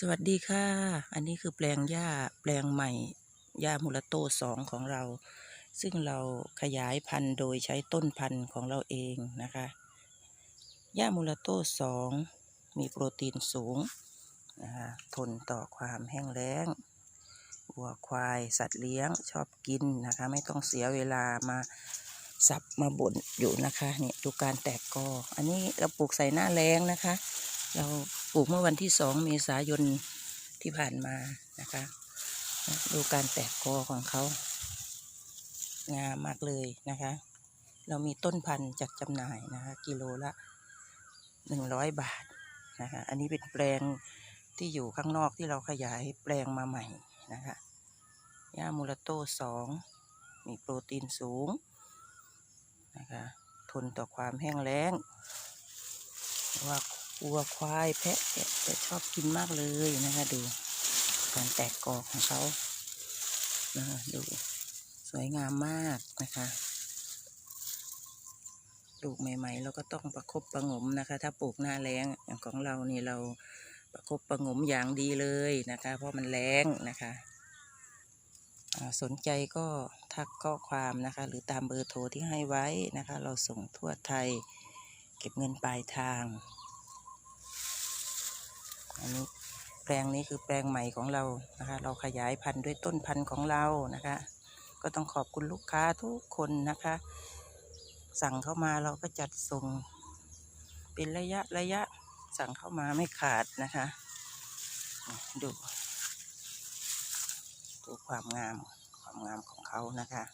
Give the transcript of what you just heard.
สวัสดีค่ะ อันนี้คือแปลงหญ้าแปลงใหม่หญ้ามูลโตสองของเรา ซึ่งเราขยายพันธุ์โดยใช้ต้นพันธุ์ของเราเองนะคะหญ้ามูลโตสองมีโปรตีนสูงนะคะทนต่อความแห้งแล้งวัวควายสัตว์เลี้ยงชอบกินนะคะ ไม่ต้องเสียเวลามาสับมาบดอยู่นะคะเนี่ยดูการแตกกออันนี้เราปลูกใส่หน้าแรงนะคะ เรา ปลูกเมื่อวันที่สองเมษายนที่ผ่านมานะคะ ดูการแตกกอของเขา งามมากเลยนะคะ เรามีต้นพันธุ์จัดจำหน่ายนะคะ กิโลละหนึ่งร้อยบาทนะคะ อันนี้เป็นแปลงที่อยู่ข้างนอกที่เราขยายแปลงมาใหม่นะคะหญ้ามูลโต้สองมีโปรตีนสูงนะคะ ทนต่อความแห้งแล้งว่า วัวควายแพะแกะจะชอบกินมากเลยนะคะ ดูการแตกกอของเขานะคะดูสวยงามมากนะคะปลูกใหม่ๆเราก็ต้องประคบประงมนะคะ ถ้าปลูกหน้าแล้งอย่างของเรานี่เราประคบประงมอย่างดีเลยนะคะ เพราะมันแล้งนะคะสนใจก็ทักข้อความนะคะ หรือตามเบอร์โทรที่ให้ไว้นะคะ เราส่งทั่วไทย เก็บเงินปลายทาง อันนี้แปลงนี้คือแปลงใหม่ของเรานะคะ เราขยายพันธุ์ด้วยต้นพันธุ์ของเรานะคะ ก็ต้องขอบคุณลูกค้าทุกคนนะคะ สั่งเข้ามาเราก็จัดส่ง เป็นระยะระยะสั่งเข้ามาไม่ขาดนะคะ ดูดูความงามความงามของเขานะคะ